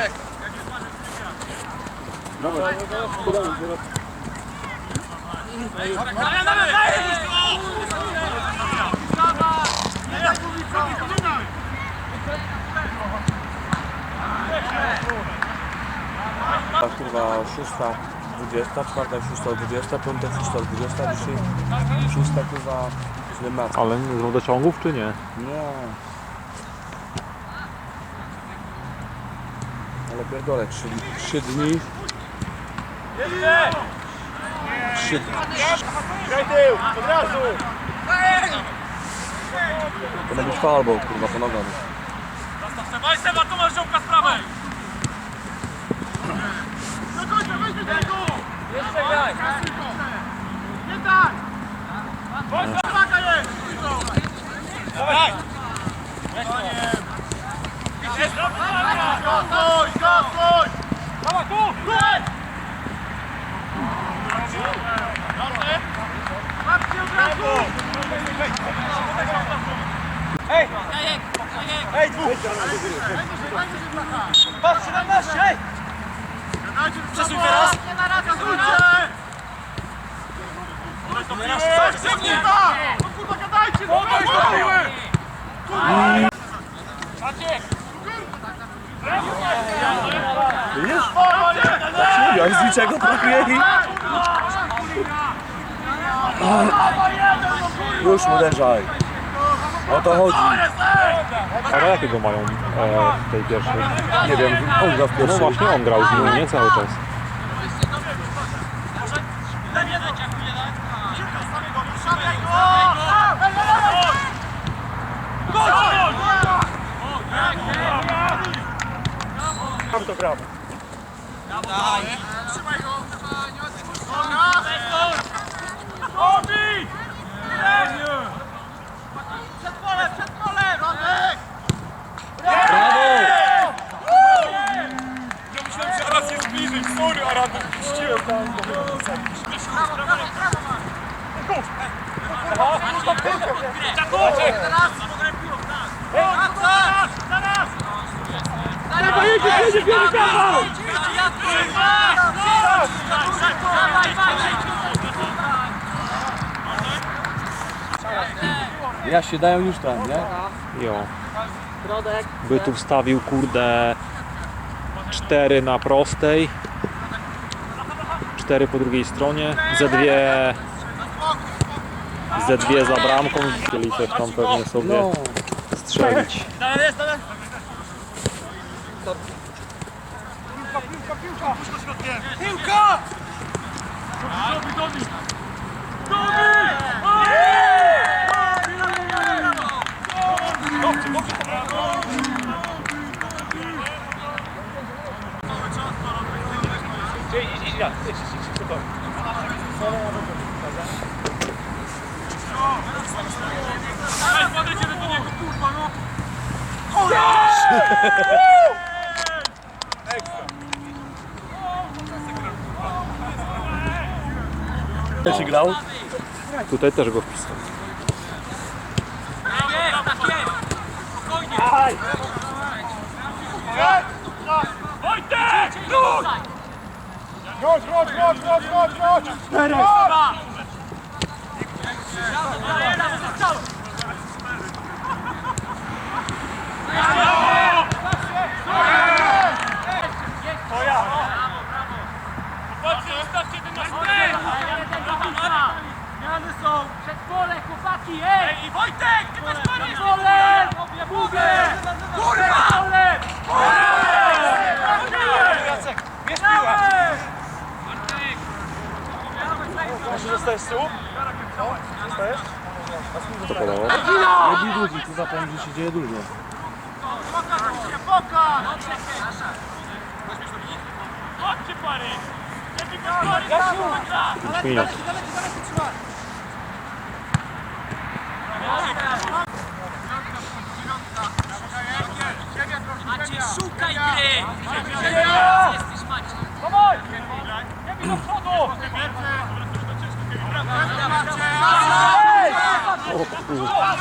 A kurwa szósta, dwudziesta, czwarta, szósta, dwudziesta, piąta, szósta, dwudziesta, dzisiaj szósta kurwa ma. Ale z wodociągów czy nie? Nie. Ale pierdolę, trzy, trzy dni. Trzy, Graj tył, od razu! to ma być falbo, kurwa, po nogach. Dawaj Seba, tu masz żołka z prawej! Do końca, weźmy tego! Jeszcze graj! Nie tak! Bądź jest! Dawaj! Dawaj tu! Patrzcie od razu! Ej! Ej, dwóch! Patrz, 17! Ej! Przesuń teraz! Nie radę, Coś ciągnij tam! No kurwa, gadajcie! No Maciek! Widzisz? Ja z niczego brakuje i... Już uderzaj. O to chodzi. Ale jakiego mają e, w tej pierwszej? Nie wiem, on gra w No pierwszej. właśnie on grał z nimi, nie cały czas. Trzymaj go! Obi! Przed polem, przed polem! Ronek! Brawo! Ja myślałem, że Aras jest bliżej. Sorry, Aran, puściłem tam. Teraz! Zaraz! Zaraz! Zaraz! Jedzie, jedzie, jedzie, kawał! Ja się dają już tam, nie? Jo. By tu wstawił kurde cztery na prostej. Cztery po drugiej stronie. Ze dwie ze dwie za bramką. Chcieli też tam pewnie sobie No. strzelić. Piłka, piłka, piłka! Puść to środkiem! Piłka! Dobi, dobi! Dobi! Idź, idź, idź, idź, idź, idź. Ej, podejdźcie do niego, kurwa, no! Ja się grał? Tutaj też go wpisał. Wojtek! Wróć! Chodź, chodź, chodź, chodź, chodź, chodź! Ustawcie ten nasz Zmiany są! Przed pole, chłopaki, ej! Ej, Wojtek! Ty też! Przed pole! Mówię! Kurwa! Jacek, Bierz piłę! Może zostajesz z tyłu? Zostajesz? Co podało? Jedni drugi, tu zapomnij, że się dzieje dużo. Pokaż się, pokaż! Chodźcie pary! 5 minut. Macie, szukaj gry! Jesteś Macie. Dawaj! Nie do przodu! Macie! O kurwa!